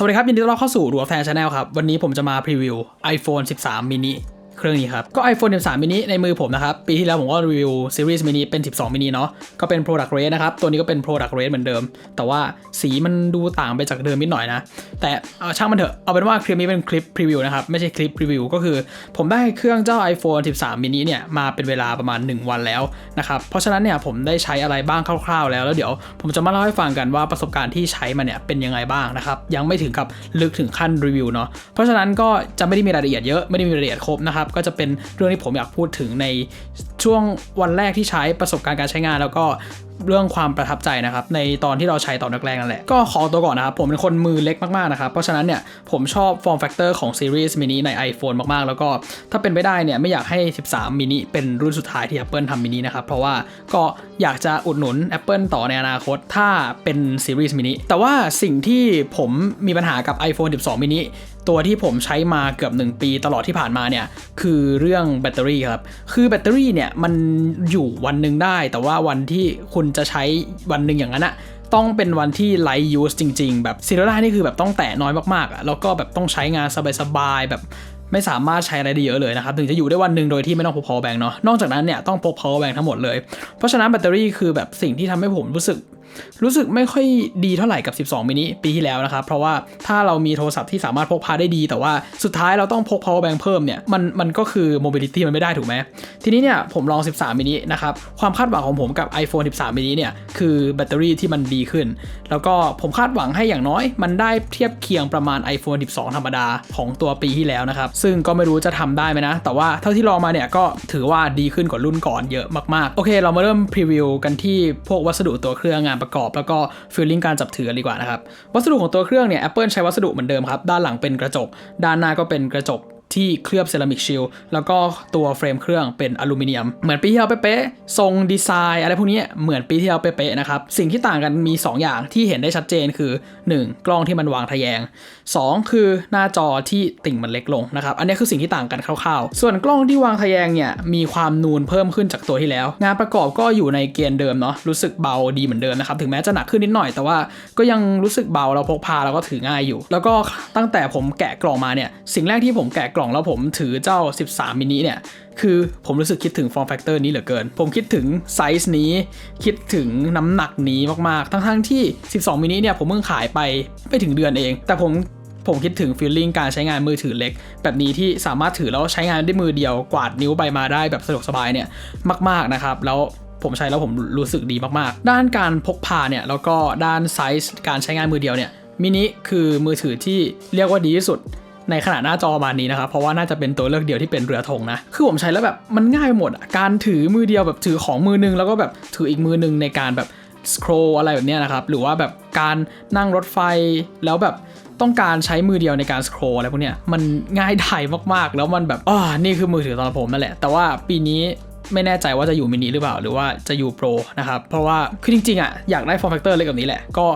สวัสดีครับ ยินดีต้อนรับเข้าสู่รัวแฟนชาแนลครับ วันนี้ผมจะมาพรีวิว iPhone 13 mini เครื่องนี้ครับ ก็ iPhone 13 mini ในมือผมนะครับ ปีที่แล้วผมก็รีวิวซีรีส์ mini เป็น 12 mini เนาะก็เป็น product rate นะครับ ตัวนี้ก็เป็น product rate เหมือนเดิม แต่ว่าสีมันดูต่างไปจากเดิมนิดหน่อยนะ แต่เอาช่างมันเถอะเอาเป็นว่าคลิปนี้เป็นคลิปพรีวิวนะครับไม่ใช่คลิปรีวิวก็คือ ผมได้เครื่องเจ้า iPhone 13 mini เนี่ยมาเป็นเวลาประมาณ 1 วันแล้วนะครับเพราะฉะนั้นเนี่ยผมได้ใช้อะไรบ้างคร่าวๆ แล้วแล้วเดี๋ยวผมจะมาเล่าให้ฟังกันว่าประสบการณ์ที่ใช้มาเนี่ยเป็นยังไงบ้างนะครับยังไม่ถึงกับลึกถึงขั้นรีวิวเนาะเพราะฉะนั้นก็จะไม่ได้มีรายละเอียดเยอะไม่ได้มีรายละเอียดครบนะครับก็จะเป็นเรื่องที่ผมอยากพูดถึงในช่วงวันแรกที่ใช้ประสบการณ์การใช้งาน แล้วก็เรื่องความประทับใจนะครับ ในตอนที่เราใช้ตอนแรกๆนั่นแหละ ก็ขอตัวก่อนนะครับ ผมเป็นคนมือเล็กมากๆนะครับ เพราะฉะนั้นเนี่ยผมชอบ form factor ของ series mini ใน iPhone มากๆ แล้วก็ถ้าเป็นไปได้เนี่ยไม่อยากให้ 13 mini เป็นรุ่นสุดท้ายที่ Apple ทำ mini นะครับ เพราะว่าก็อยากจะอุดหนุน Apple ต่อในอนาคตถ้าเป็น series mini แต่ว่าสิ่งที่ผมมีปัญหากับ iPhone 12 mini ตัวที่ผมใช้มาเกือบ 1 ปีตลอดที่ผ่านมาเนี่ยคือเรื่องแบตเตอรี่ครับ คือแบตเตอรี่เนี่ยมันอยู่วันหนึ่งได้ แต่ว่าวันที่คุณจะใช้วันหนึ่งอย่างนั้นอะต้องเป็นวันที่ไลท์ยูสจริง ๆ แบบซีโร่นี่คือแบบต้องแตะน้อยมากๆอะแล้วก็แบบต้องใช้งานสบายๆแบบไม่สามารถใช้อะไรได้เยอะเลยนะครับ ถึงจะอยู่ได้วันหนึ่งโดยที่ไม่ต้องพก power bank เนาะนอกจากนั้นเนี่ยต้องพก power bank ทั้งหมดเลย เพราะฉะนั้นแบตเตอรี่คือแบบสิ่งที่ทำให้ผมรู้สึก รู้สึกไม่ค่อยดีเท่าไหร่กับ 12 มินิปีที่แล้วนะครับ เพราะว่าถ้าเรามีโทรศัพท์ที่สามารถพกพาได้ดี แต่ว่าสุดท้ายเราต้องพก power bank เพิ่มเนี่ยมันมันก็คือ mobility มันไม่ได้ถูกไหมทีนี้เนี่ยผมลอง 13 มินินะครับ ความคาดหวังของผมกับ iPhone 13 มินิเนี่ยคือแบตเตอรี่ที่มันดีขึ้น แล้วก็ผมคาดหวังให้อย่างน้อยมันได้เทียบเคียงประมาณ iPhone 12 ธรรมดาของตัวปีที่แล้วนะครับ ซึ่งก็ไม่รู้จะทำได้ไหมนะ แต่ว่าเท่าที่ลองมาเนี่ยก็ถือว่าดีขึ้นกว่ารุ่นก่อนเยอะมากๆ โอเค เรามาเริ่มพรีวิวกันที่พวกวัสดุตัวเครื่องงานประกอบแล้วก็ฟีลลิ่งการจับถือดีกว่านะครับวัสดุของตัวเครื่องเนี่ย Apple ใช้วัสดุเหมือนเดิมครับด้านหลังเป็นกระจก ด้านหน้าก็เป็นกระจก ที่เคลือบเซรามิกชิลแล้วก็ตัวเฟรมเครื่องเป็นอลูมิเนียม เหมือนปีที่เราเป๊ะๆทรงดีไซน์อะไรพวกนี้เหมือนปีที่เราเป๊ะๆนะครับ สิ่งที่ต่างกันมี 2 อย่างที่เห็นได้ชัดเจนคือ 1. กล้องที่มันวางทะแยง 2 คือหน้าจอที่ติ่งมันเล็กลงนะครับ อันนี้คือสิ่งที่ต่างกันคร่าวๆ ส่วนกล้องที่วางทะแยงเนี่ยมีความนูนเพิ่มขึ้นจากตัวที่แล้ว งานประกอบก็อยู่ในเกณฑ์เดิมเนาะรู้สึกเบาดีเหมือนเดิมนะครับถึงแม้จะหนักขึ้นนิดหน่อยแต่ว่าก็ยังรู้สึกเบาเราพกพาแล้วก็ถือง่ายอยู่ แล้วก็ตั้งแต่ผมแกะกล่องมาเนี่ยสิ่งแรกที่ผมแกะกล่องแล้วผมถือเจ้า 13 มินิเนี่ย คือผมรู้สึกคิดถึง form factor นี้เหลือเกิน ผมคิดถึงไซส์นี้ คิดถึงน้ำหนักนี้มากๆ ทั้งๆที่ 12 มินิเนี่ยผมเพิ่งขายไปไม่ถึงเดือนเอง แต่ผมผมคิดถึงฟีลลิ่งการใช้งานมือถือเล็ก แบบนี้ที่สามารถถือแล้วใช้งานด้วยมือเดียวกวาดนิ้วไปมาได้แบบสะดวกสบายเนี่ยมาก ๆนะครับ แล้วผมใช้แล้วผมรู้สึกดีมากๆ ด้านการพกพาเนี่ยแล้วก็ด้านไซส์การใช้งานมือเดียวเนี่ยมินิคือมือถือที่เรียกว่าดีที่สุด ในขนาดหน้าจอประมาณนี้นะครับเพราะว่าน่าจะเป็นตัวเลือกเดียวที่เป็นเรือธงนะคือผมใช้แล้วแบบมันง่ายไปหมดการถือมือเดียวแบบถือของมือนึงแล้วก็แบบถืออีกมือนึงในการแบบสครออะไรแบบนี้นะครับหรือว่าแบบการนั่งรถไฟแล้วแบบต้องการใช้มือเดียวในการสครออะไรพวกเนี้ยมันง่ายดายมากๆ แล้วมันแบบอ๋อนี่คือมือถือตอนผมนั่นแหละ แต่ว่าปีนี้ ไม่แน่ใจว่าจะอยู่มินิหรือเปล่า หรือว่าจะอยู่โปรนะครับ เพราะว่าคือจริงๆอะอยากได้ form factor เล็กแบบนี้แหละ ก็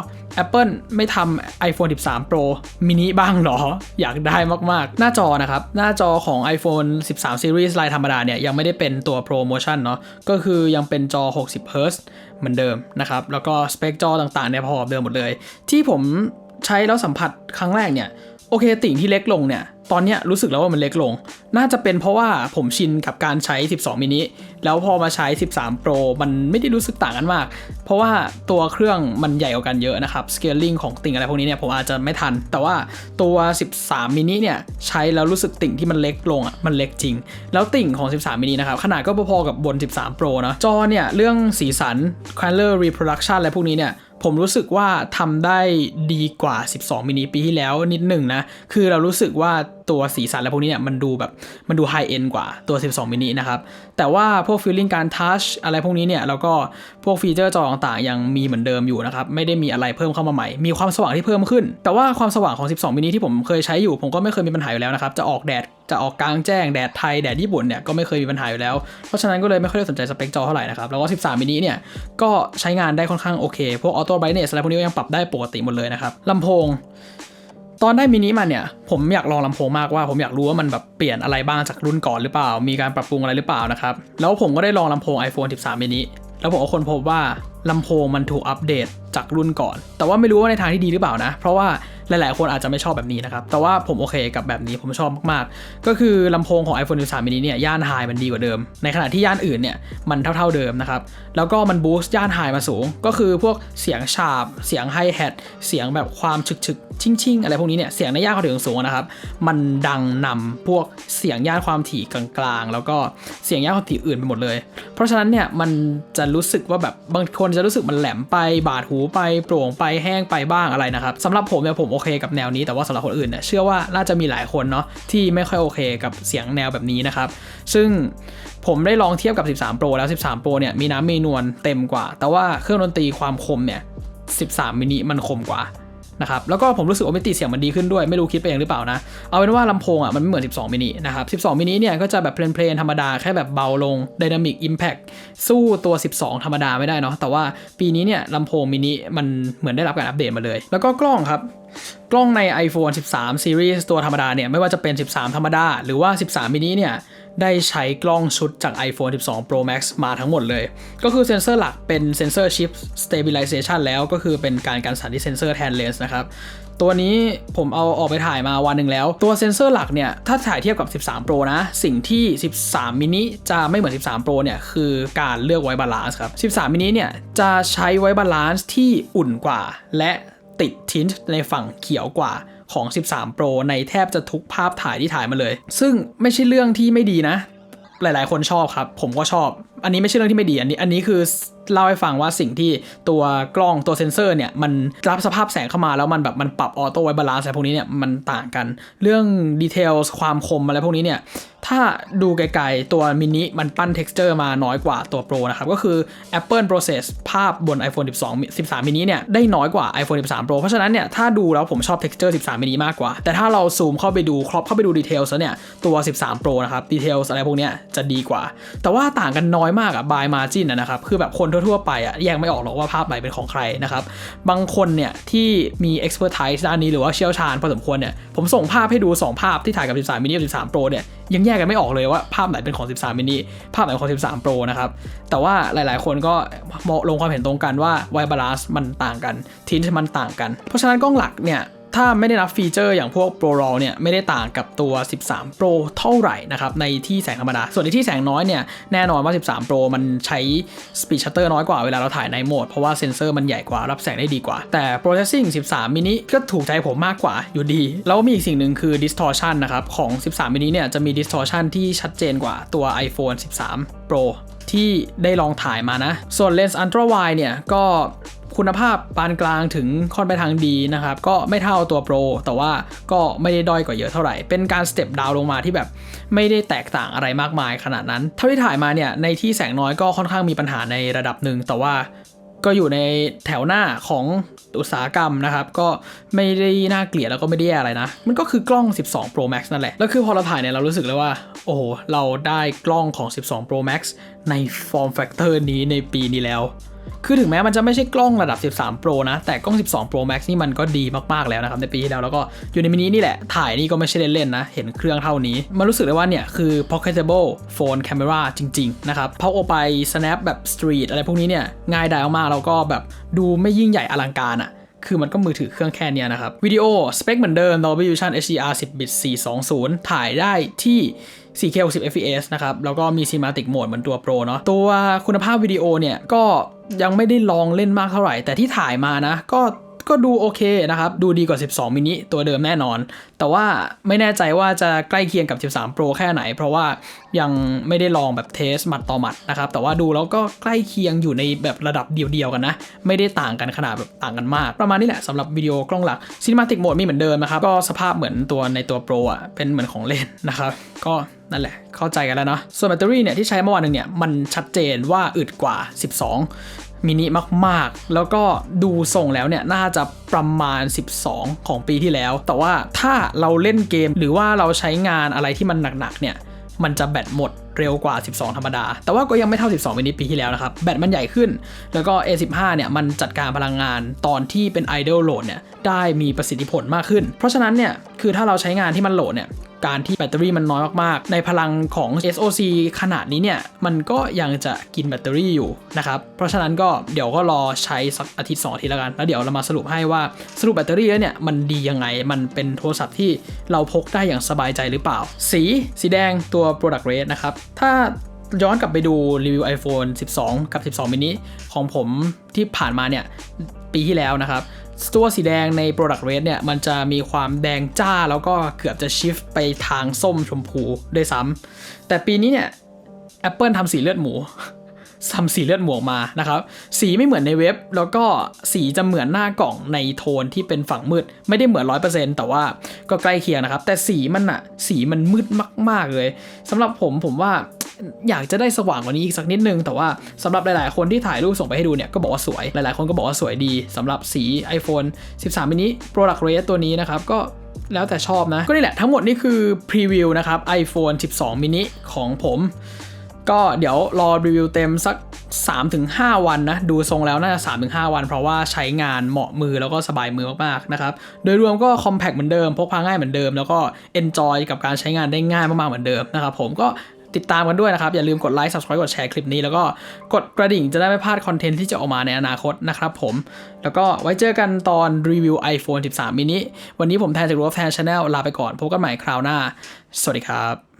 Apple ไม่ทำ iPhone 13 Pro mini บ้างเหรอ อยากได้มากๆ หน้าจอนะครับ หน้าจอของ iPhone 13 Series ลายธรรมดาเนี่ย ยังไม่ได้เป็นตัว Pro Motion เนาะก็คือยังเป็นจอ 60 Hz เหมือนเดิมนะครับ แล้วก็สเปคจอต่างๆเนี่ยพอเดิมหมดเลย ที่ผมใช้แล้วสัมผัสครั้งแรกเนี่ย อเคติ่งที่เล็กลงเนี่ย ตอนเนี้ยรู้สึกแล้วว่ามันเล็กลง น่าจะเป็นเพราะว่าผมชินกับการใช้ 12 มินิ แล้วพอมาใช้ 13 Pro มันไม่ได้รู้สึกต่างกันมาก เพราะว่าตัวเครื่องมันใหญ่กว่ากันเยอะนะครับ scaling ของติ่งอะไรพวกนี้เนี่ยผมอาจจะไม่ทัน แต่ว่าตัว 13 มินิเนี่ยใช้แล้วรู้สึกติ่งที่มันเล็กลงอะ มันเล็กจริง แล้วติ่งของ 13 มินินะครับ ขนาดก็พอๆกับบน 13 Pro นะ จอเนี่ยเรื่องสีสัน color reproduction อะไรพวกนี้เนี่ย ผมรู้สึกว่าทำได้ดีกว่า 12 มินิปีที่แล้วนิดหนึ่งนะ คือเรารู้สึกว่าตัวสีสันอะไรพวกนี้เนี่ยมันดูแบบมันดูไฮเอ็นกว่าตัว 12 มินินะครับ แต่ว่าพวกฟีลลิ่งการทัชอะไรพวกนี้เนี่ยแล้วก็พวกฟีเจอร์จอต่างๆ ยังมีเหมือนเดิมอยู่นะครับ ไม่ได้มีอะไรเพิ่มเข้ามาใหม่ มีความสว่างที่เพิ่มขึ้น แต่ว่าความสว่างของ 12 มินิที่ผมเคยใช้อยู่ ผมก็ไม่เคยมีปัญหาอยู่แล้วนะครับ จะออกแดดจะออกกลางแจ้งแดดไทยแดดญี่ปุ่นเนี่ยก็ไม่เคยมีปัญหาอยู่แล้ว เพราะฉะนั้นก็เลยไม่ค่อยได้สนใจสเปคจอเท่าไหร่นะครับ แล้วก็ 13 มินิเนี่ยก็ใช้งานได้ค่อนข้างโอเค พวกออโต้ไบเนสอะไรพวกนี้ก็ยังปรับได้ปกติหมดเลยนะครับลำโพง ตอนได้มินิมาเนี่ย ผมอยากลองลำโพงมากว่าผมอยากรู้ว่ามันแบบเปลี่ยนอะไรบ้างจากรุ่นก่อนหรือเปล่า มีการปรับปรุงอะไรหรือเปล่านะครับ แล้วผมก็ได้ลองลำโพง iPhone 13 มินิแล้วผมก็ค้นพบว่าลำโพงมันถูกอัปเดตจากรุ่นก่อน แต่ว่าไม่รู้ว่าในทางที่ดีหรือเปล่านะ เพราะว่า หลายๆ คนอาจจะไม่ชอบแบบนี้นะครับ แต่ว่าผมโอเคกับแบบนี้ผมชอบมากๆ ก็คือลำโพงของ iPhone 13 mini เนี่ยย่านไฮมันดีกว่าเดิม ในขณะที่ย่านอื่นเนี่ยมันเท่าๆเดิมนะครับ แล้วก็มันบูสต์ย่านไฮมาสูง ก็คือพวกเสียงฉาบ เสียงไฮแฮท เสียงแบบความฉึกฉึกชิ่งชิงๆอะไรพวกนี้เนี่ย เสียงในย่านความถี่สูงนะครับ มันดังนำพวกเสียงย่านความถี่กลางๆ แล้วก็เสียงย่านความถี่อื่นไปหมดเลย เพราะฉะนั้นเนี่ยมันจะรู้สึกว่าแบบบางคนจะรู้สึกมันแหลมไปบาดหูไปโปร่งไปแห้งไปบ้างอะไรนะครับสำหรับผมเนี่ยผมโอเคกับแนวนี้แต่ว่าสำหรับคนอื่นเนี่ยเชื่อว่าน่าจะมีหลายคนเนาะที่ไม่ค่อยโอเคกับเสียงแนวแบบนี้นะครับ ซึ่งผมได้ลองเทียบกับ 13 Pro แล้ว 13 Pro เนี่ยมีน้ำมีนวลเต็มกว่า แต่ว่าเครื่องดนตรีความคมเนี่ย 13 มินิมันคมกว่า นะครับแล้วก็ผมรู้สึกว่ามิติเสียงมันดีขึ้นด้วยไม่รู้คิดไปเองหรือเปล่านะ เอาเป็นว่าลำโพงอะมันไม่เหมือน 12 มินินะครับ 12 มินิเนี่ยก็จะแบบเพลนๆธรรมดาแค่แบบเบาลง Dynamic Impact สู้ตัว 12 ธรรมดาไม่ได้เนาะแต่ว่าปีนี้เนี่ยลำโพงมินิมันเหมือนได้รับการอัปเดตมาเลย แล้วก็กล้องครับกล้องใน iPhone 13 Series ตัวธรรมดาเนี่ยไม่ว่าจะเป็น 13 ธรรมดา หรือว่า 13 มินิเนี่ย ได้ใช้กล้องชุดจาก iPhone 12 Pro Max มาทั้งหมดเลย ก็คือเซนเซอร์หลักเป็นเซนเซอร์ชิป Stabilization แล้วก็คือเป็นการการสั่นที่เซนเซอร์แทนเลนส์นะครับตัวนี้ผมเอาออกไปถ่ายมาวันหนึ่งแล้ว ตัวเซนเซอร์หลักเนี่ย ถ้าถ่ายเทียบกับ 13 Pro นะ สิ่งที่ 13 มินิจะไม่เหมือน 13 Pro เนี่ย คือการเลือกไว้บาลานซ์ครับ 13 มินิเนี่ย จะใช้ไว้บาลานซ์ที่อุ่นกว่า และติดทินในฝั่งเขียวกว่า ของ 13 Pro ในแทบจะทุกภาพถ่ายที่ถ่ายมาเลย ซึ่งไม่ใช่เรื่องที่ไม่ดีนะ หลายๆ คนชอบครับ ผมก็ชอบ อันนี้ไม่ใช่เรื่องที่ไม่ดีอันนี้อันนี้คือเล่าให้ฟังว่าสิ่งที่ตัวกล้องตัวเซ็นเซอร์เนี่ยมันรับสภาพแสงเข้ามาแล้วมันแบบมันปรับออโต้ไว้บาลานซ์อะไรพวกนี้เนี่ยมันต่างกัน เรื่องดีเทลความคมอะไรพวกนี้เนี่ยถ้าดูไกลๆ ตัวมินิมันปั้น texture มาน้อยกว่าตัว Pro นะครับ ก็คือ Apple process ภาพบน iPhone 12 13 mini เนี่ย ได้น้อยกว่า iPhone 13 Pro เพราะฉะนั้นเนี่ย ถ้าดูแล้วผมชอบ texture 13 mini มากกว่า แต่ถ้าเราซูมเข้าไปดูครอบเข้าไปดูดีเทลแล้วเนี่ย ตัว 13 Pro นะครับดีเทลอะไรพวกเนี้ยจะดีกว่า แต่ว่าต่างกันน้อยมากอะ by margin อะนะครับ คือแบบคนทั่วๆไปอะแยกไม่ออกหรอกว่าภาพไหนเป็นของใครนะครับ บางคนเนี่ยที่มี expertise ด้านนี้หรือว่าเชี่ยวชาญพอสมควรเนี่ย ผมส่งภาพให้ดู 2 ภาพที่ถ่ายกับ 13 mini กับ13 Pro เนี่ยยังแยกกันไม่ออกเลยว่าภาพไหนเป็นของ 13 mini ภาพไหนของ 13 Pro นะครับ แต่ว่าหลายๆ คนก็มองลงความเห็นตรงกันว่า white balance มันต่างกันทินมันต่างกัน เพราะฉะนั้นกล้องหลักเนี่ย ถ้าไม่ได้นับฟีเจอร์อย่างพวก Pro RAW เนี่ยไม่ได้ต่างกับตัว 13 Pro เท่าไหร่นะครับในที่แสงธรรมดา ส่วนในที่แสงน้อยเนี่ยแน่นอนว่า 13 Pro มันใช้ Speed Shutter น้อยกว่าเวลาเราถ่ายในโหมด เพราะว่าเซนเซอร์มันใหญ่กว่ารับแสงได้ดีกว่า แต่ Processing 13 mini ก็ถูกใจผมมากกว่าอยู่ดี แล้วมีอีกสิ่งหนึ่งคือ distortion นะครับของ 13 mini เนี่ยจะมี distortion ที่ชัดเจนกว่าตัว iPhone 13 Pro ที่ได้ลองถ่ายมานะ ส่วนเลนส์ ultra wide เนี่ยก็ คุณภาพปานกลางถึงค่อนไปทางดีนะครับ ก็ไม่เท่าตัว Pro แต่ว่าก็ไม่ได้ด้อยกว่าเยอะเท่าไหร่ เป็นการสเต็ปดาวลงมาที่แบบไม่ได้แตกต่างอะไรมากมายขนาดนั้น เท่าที่ถ่ายมาเนี่ยในที่แสงน้อยก็ค่อนข้างมีปัญหาในระดับหนึ่งแต่ว่าก็อยู่ในแถวหน้าของอุตสาหกรรมนะครับ ก็ไม่ได้น่าเกลียดแล้วก็ไม่ได้แย่อะไรนะ มันก็คือกล้อง 12 Pro Max นั่นแหละ แล้วคือพอเราถ่ายเนี่ยเรารู้สึกเลยว่า โอ้โห เราได้กล้องของ 12 Pro Max ใน form factor นี้ในปีนี้แล้ว คือถึงแม้มันจะไม่ใช่กล้องระดับ 13 Pro นะ แต่กล้อง 12 Pro Max นี่มันก็ดีมากๆแล้วนะครับ ในปีที่แล้วแล้วก็อยู่ในมินินี่แหละ ถ่ายนี่ก็ไม่ใช่เล่นๆนะ เห็นเครื่องเท่านี้ มันรู้สึกเลยว่าเนี่ย คือ pocketable phone camera จริง ๆ นะครับพอโอไป snap แบบ street อะไรพวกนี้เนี่ย ง่ายดายมากๆแล้วก็แบบดูไม่ยิ่งใหญ่อลังการอะคือมันก็มือถือเครื่องแค่นี้นะครับ วิดีโอ สเปคเหมือนเดิม Dolby Vision HDR 10 bit 420 ถ่ายได้ที่ 4K 60 fps นะครับ แล้วก็มี Cinematic Mode เหมือนตัว Pro เนาะ ตัวคุณภาพวิดีโอเนี่ย ก็ยังไม่ได้ลองเล่นมากเท่าไหร่ แต่ที่ถ่ายมานะ ก็ ก็ดูโอเคนะครับ ดูดีกว่า 12 มินิตัวเดิมแน่นอน แต่ว่าไม่แน่ใจว่าจะใกล้เคียงกับ 13 Pro แค่ไหน เพราะว่ายังไม่ได้ลองแบบเทสหมัดต่อหมัดนะครับ แต่ว่าดูแล้วก็ใกล้เคียงอยู่ในแบบระดับเดียวๆกันนะ ไม่ได้ต่างกันขนาดแบบต่างกันมาก ประมาณนี้แหละสำหรับวิดีโอกล้องหลัก Cinematic Mode มีเหมือนเดิมนะครับ ก็สภาพเหมือนตัวในตัว Pro อะ เป็นเหมือนของเล่นนะครับ ก็นั่นแหละ เข้าใจกันแล้วเนาะ ส่วนแบตเตอรี่เนี่ยที่ใช้เมื่อวานนึงเนี่ยมันชัดเจนว่าอึดกว่า 12 มินิมากๆ แล้วก็ดูส่งแล้วเนี่ยน่าจะประมาณ 12 ของปีที่แล้ว แต่ว่าถ้าเราเล่นเกมหรือว่าเราใช้งานอะไรที่มันหนักๆเนี่ยมันจะแบตหมดเร็วกว่า 12 ธรรมดา แต่ว่าก็ยังไม่เท่า 12 มินิปีที่แล้วนะครับ แบตมันใหญ่ขึ้น แล้วก็ A15 เนี่ย มันจัดการพลังงานตอนที่เป็น idle load เนี่ย ได้มีประสิทธิผลมากขึ้น เพราะฉะนั้นเนี่ย คือถ้าเราใช้งานที่มันโหลดเนี่ย การที่แบตเตอรี่มันน้อยมากๆ ในพลังของ SOC ขนาดนี้เนี่ย มันก็ยังจะกินแบตเตอรี่อยู่นะครับ เพราะฉะนั้นก็เดี๋ยวก็รอใช้สักอาทิตย์สองอาทิตย์แล้วกัน แล้วเดี๋ยวเรามาสรุปให้ว่าสรุปแบตเตอรี่แล้วเนี่ย มันดียังไง มันเป็นโทรศัพท์ที่เราพกได้อย่างสบายใจหรือเปล่า สีสีแดงตัว product red นะครับ ถ้าย้อนกลับไปดูรีวิว iPhone 12 กับ 12 mini ของผมที่ผ่านมาเนี่ยปีที่แล้วนะครับ ตัวสีแดงใน Product Red เนี่ย มันจะมีความแดงจ้าแล้วก็เกือบจะชิฟไปทางส้มชมพูด้วยซ้ำแต่ปีนี้เนี่ย Apple ทำสีเลือดหมูทำสีเลือดหมูมานะครับ สีไม่เหมือนในเว็บ แล้วก็สีจะเหมือนหน้ากล่องในโทนที่เป็นฝั่งมืด ไม่ได้เหมือน 100%แต่ว่าก็ใกล้เคียงนะครับ แต่สีมันอะสีมันมืดมาก ๆเลยสำหรับผมผมว่า อยากจะได้สว่างกว่านี้อีกสักนิดนึง แต่ว่าสำหรับหลาย ๆ คนที่ถ่ายรูปส่งไปให้ดูเนี่ยก็บอกว่าสวย หลาย ๆ คนก็บอกว่าสวยดีสำหรับสี iPhone 13 mini Product Red ตัวนี้นะครับก็แล้วแต่ชอบนะ ก็นี่แหละทั้งหมดนี่คือพรีวิวนะครับ iPhone 12 mini ของผม ก็เดี๋ยวรอรีวิวเต็มสัก 3-5 วันนะ ดูทรงแล้วน่าจะ 3-5 วัน เพราะว่าใช้งานเหมาะมือแล้วก็สบายมือมากๆนะครับ โดยรวมก็คอมแพ t เหมือนเดิม พกพาง่ายเหมือนเดิม แล้วก็ enjoy กับการใช้งานได้ง่ายมากๆเหมือนเดิมนะครับผมก็ ติดตามกันด้วยนะครับ อย่าลืมกดไลค์ subscribe กดแชร์คลิปนี้ แล้วก็กดกระดิ่งจะได้ไม่พลาดคอนเทนต์ที่จะออกมาในอนาคตนะครับผม แล้วก็ไว้เจอกันตอนรีวิว iPhone 13 mini วันนี้ผมแทนจากรูปแทนชาแนลลาไปก่อน พบกันใหม่คราวหน้า สวัสดีครับ